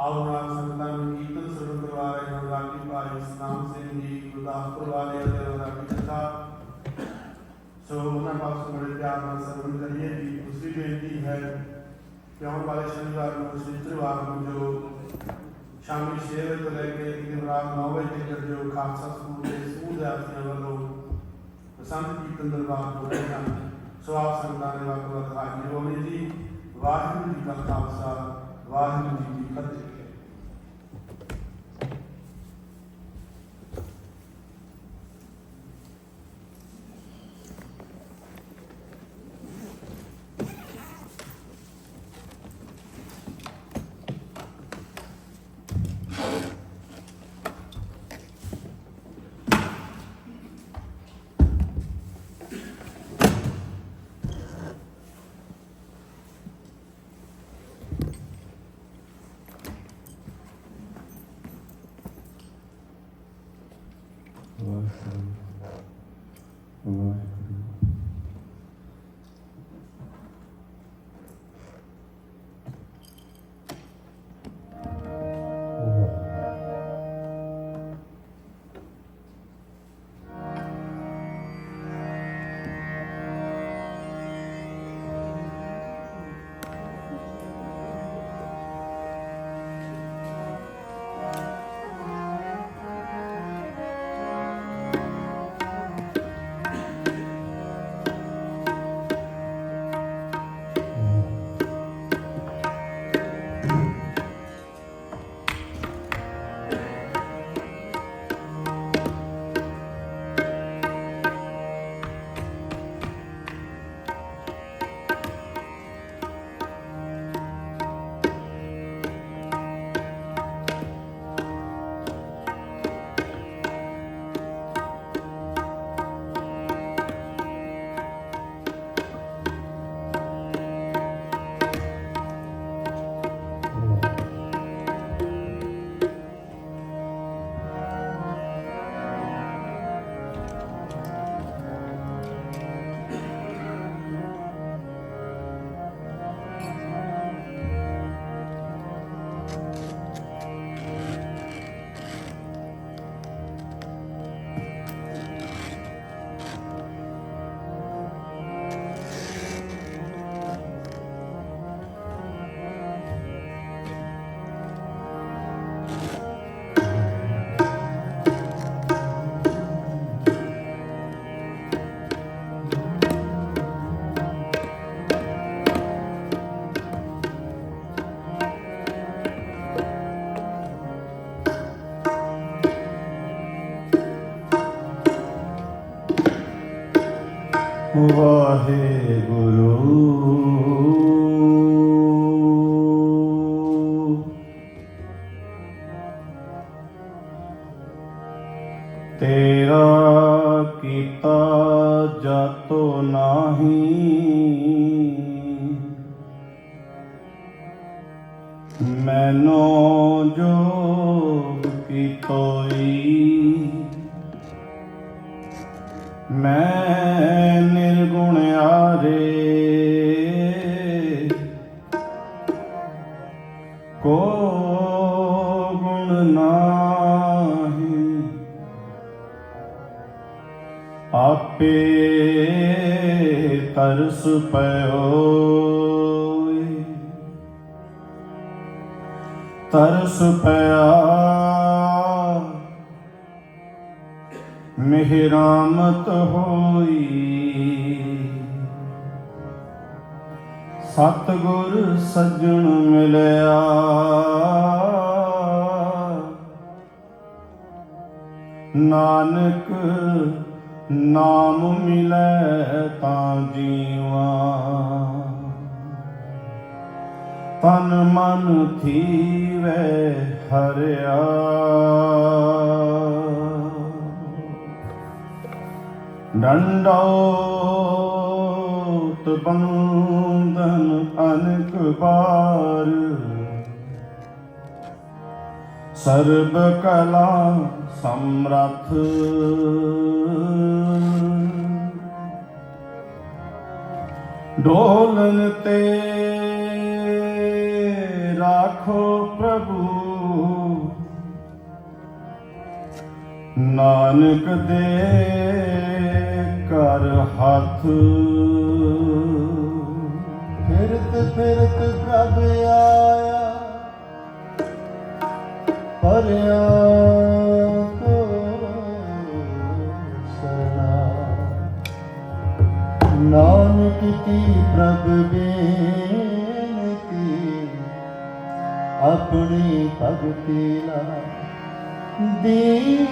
ਆਓ ਨਾਲ ਸੰਗਤਾਂ ਨੂੰ ਕੀਰਤਨ ਸਰਵਣ ਕਰਵਾ ਰਹੇ ਹਨ ਰਾਗੀ ਭਾਈ ਸਤਨਾਮ ਸਿੰਘ ਜੀ ਗੁਰਦਾਸਪੁਰ ਵਾਲੇ ਅਤੇ ਰਾਗੀ ਜੱਥਾ। ਸੋ ਉਹਨਾਂ ਪਾਸੋਂ ਬੜੇ ਪਿਆਰ ਨਾਲ ਸਰਵਣ ਕਰੀਏ। ਜੀ ਦੂਸਰੀ ਬੇਨਤੀ ਹੈ ਕਿ ਆਉਣ ਵਾਲੇ ਸ਼ਨੀਵਾਰ ਨੂੰ ਸ਼ਨੀਵਾਰ ਨੂੰ ਜੋ ਸ਼ਾਮੀ 6 ਵਜੇ ਤੋਂ ਲੈ ਕੇ ਦਿਨ ਰਾਤ 9 ਵਜੇ ਤੱਕ ਜੋ ਖਾਲਸਾ ਸਕੂਲ ਦੇ ਸਕੂਲ ਵਿਦਿਆਰਥੀਆਂ ਵੱਲੋਂ ਬਸੰਤ ਕੀਰਤਨ ਦਰਬਾਰ ਹੋ ਰਹੇ ਹਨ ਸੋ ਆਪ ਸੰਗਤਾਂ ਦੇ ਵੱਖ ਵੱਖ ਹਾਜ਼ਰ ਹੋਣੇ ਜੀ। ਵਾਹਿਗੁਰੂ ਜੀ ਕਾ ਖਾਲਸਾ। ਵਾਹਿਗੁਰੂ ਜੀ ਕੀ ਫਤਿਹ ਵਾਹਿਗੁਰੂ ਨਿਰਗੁਣ ਆਰੇ ਕੋ ਗੁਣ ਨਾਹੀ ਆਪੇ ਤਰਸ ਪਇਓ ਤਰਸ ਪਿਆ ਮਿਹਰਾਮਤ ਹੋਈ। ਸਤਗੁਰ ਸੱਜਣ ਮਿਲਿਆ। ਨਾਨਕ ਨਾਮ ਮਿਲੈ ਤਾਂ ਜੀਵਾ। ਤਨ ਮਨ ਥੀਵੈ ਹਰਿਆ। ਡੰਡੋਤ ਬੰਦਨ ਅਨਕ ਬਾਰ ਸਰਬ ਕਲਾ ਸਮਰਥ। ਡੋਲਨ ਤੇ ਰਾਖ ਰਾਖੋ ਪ੍ਰਭੂ। ਨਾਨਕ ਦੇ ਕਰ ਹੱਥ। ਫਿਰਤ ਫਿਰਤ ਪ੍ਰਭ ਆਇਆ। ਪਰਿਆ ਕੋ ਸਨਾ। ਨਾਨਕ ਕੀ ਪ੍ਰਭ ਬੇਨਤੀ, ਆਪਣੀ ਭਗਤੀ ਲਾ ਦੀਨ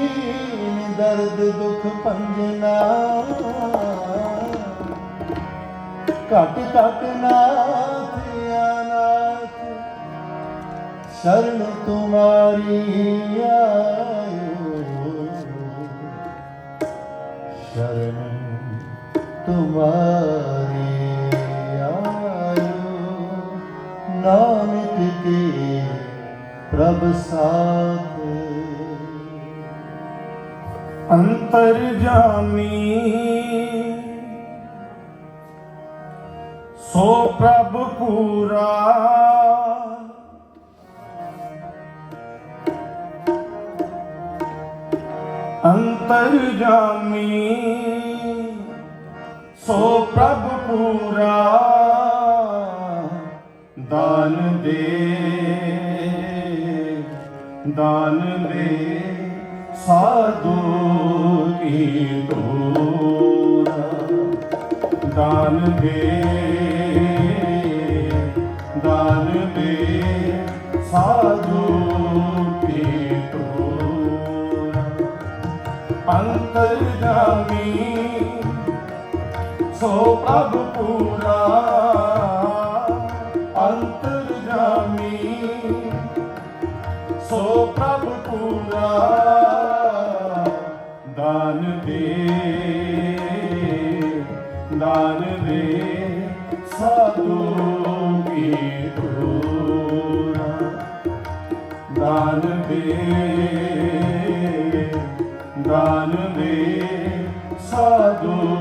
ਦਰਦ ਦੁਖ ਪੰਜਨਾ ਘਟ ਘਟ ਨਾਥ ਅਨਾਥ, ਸ਼ਰਨ ਤੁਮਾਰੀ ਆਇਓ। ਸ਼ਰਨ ਤੁਮਾਰੀ ਆਇਓ। ਨਾਨਕ ਕੇ ਪ੍ਰਭ ਸਾਥ। ਅੰਤਰ ਜਾਮੀ ਸੋ ਪ੍ਰਭ ਪੂਰਾ। ਅੰਤਰ ਜਾਮੀ, ਸੋ ਪ੍ਰਭ ਪੂਰਾ। ਦਾਨ ਦੇ ਦਾਨ ਦੇ, ਸਾਧੂ ਕੀ ਤੋਰਾ ਦਾਨ ਦੇ ਦਾਨ ਦੇ ਸਾਧੂ ਕੀ ਤੋਰਾ ਅੰਤਰ ਜਾਮੀ ਸੋ ਪ੍ਰਭ ਪੂਰਾ। ਦਾਨ ਦੇ ਸਾਧੂ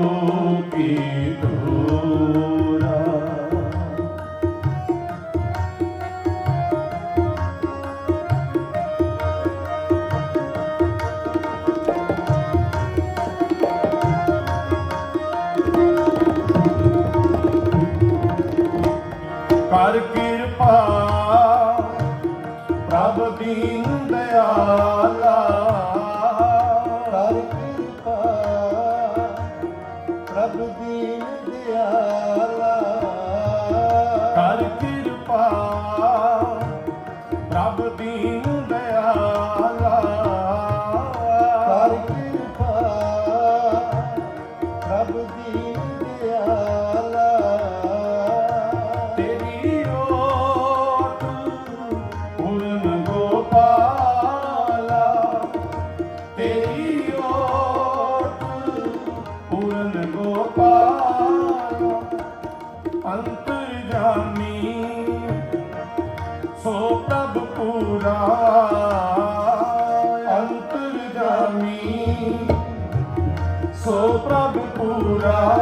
ਪੂਰਾ ਦਾਨ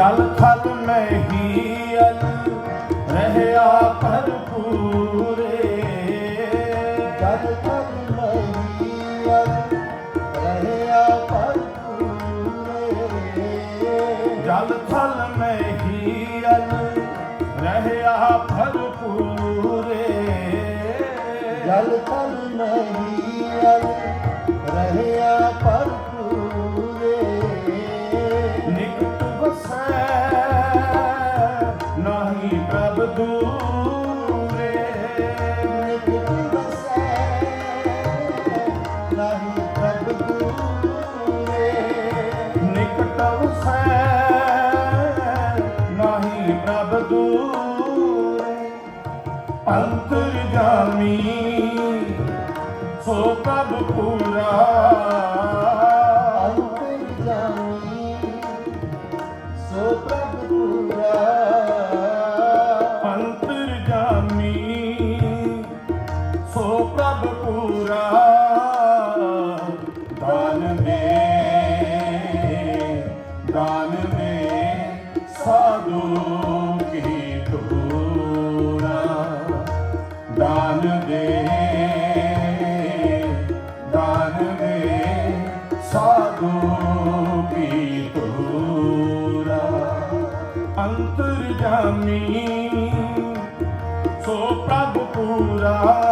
জল খাল ਨਾਮੀ ਸੋ ਪ੍ਰਭ ਪੂਰਾ ਸੁਆਮੀ ਸੋ ਪ੍ਰਭ ਪੂਰਾ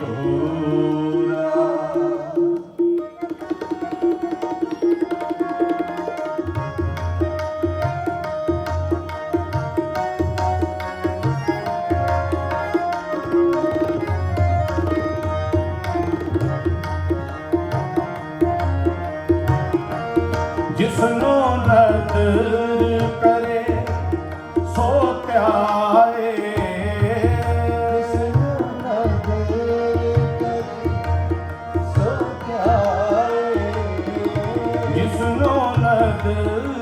Oh. Father.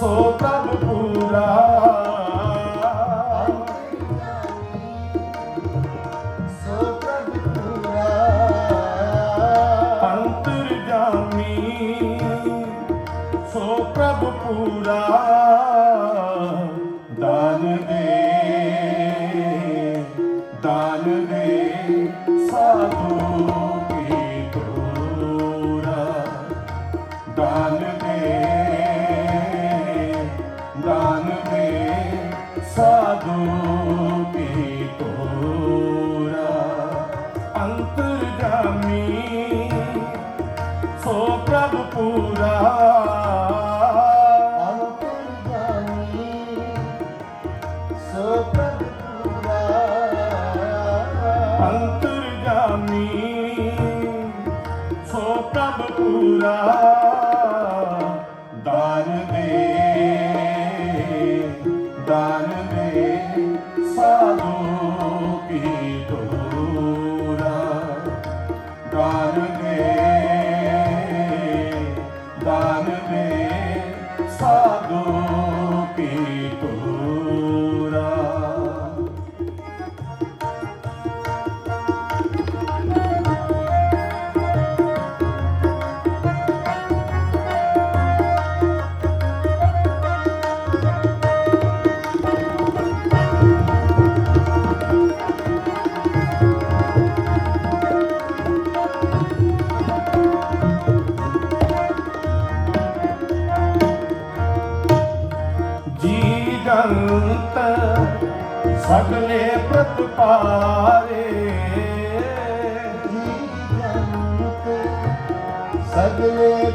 ਸੋ ਪ੍ਰਭ ਪੂਰਾ ਸਗਲੇ ਪ੍ਰਤਪਾਰੇ। ਜੀ ਸਗਲੇ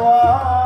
ਹਰ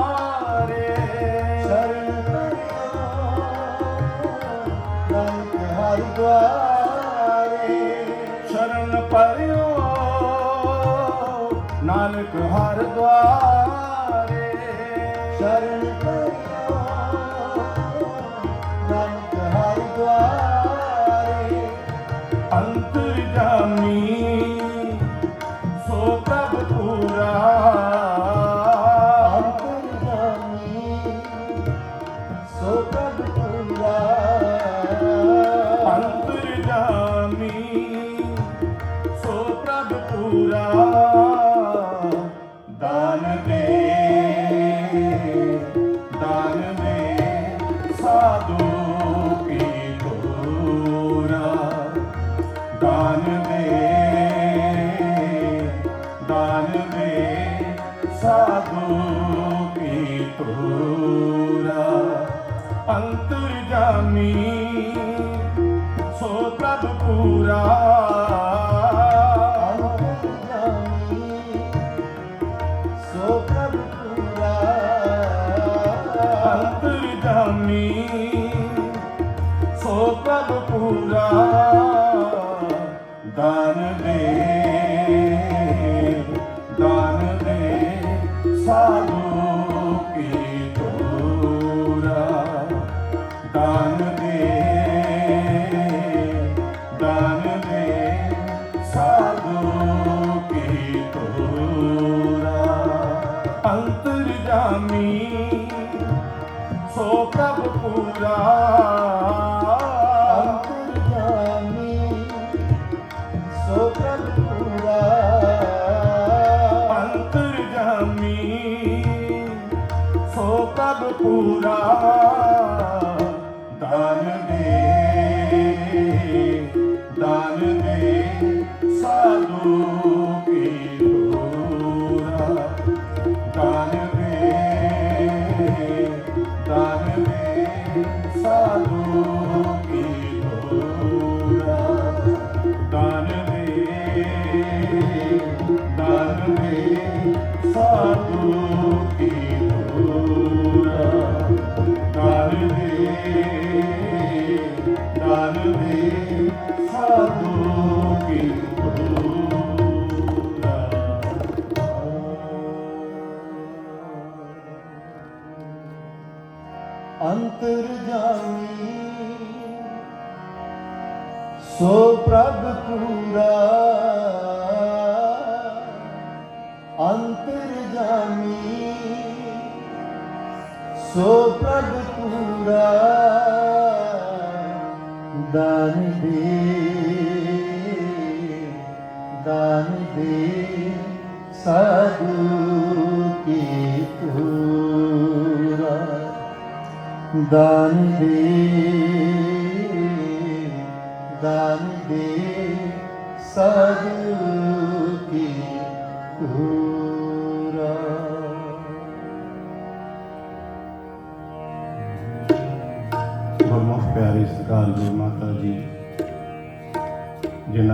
ਪੂਰਾ ਦਾਨ ਦੇ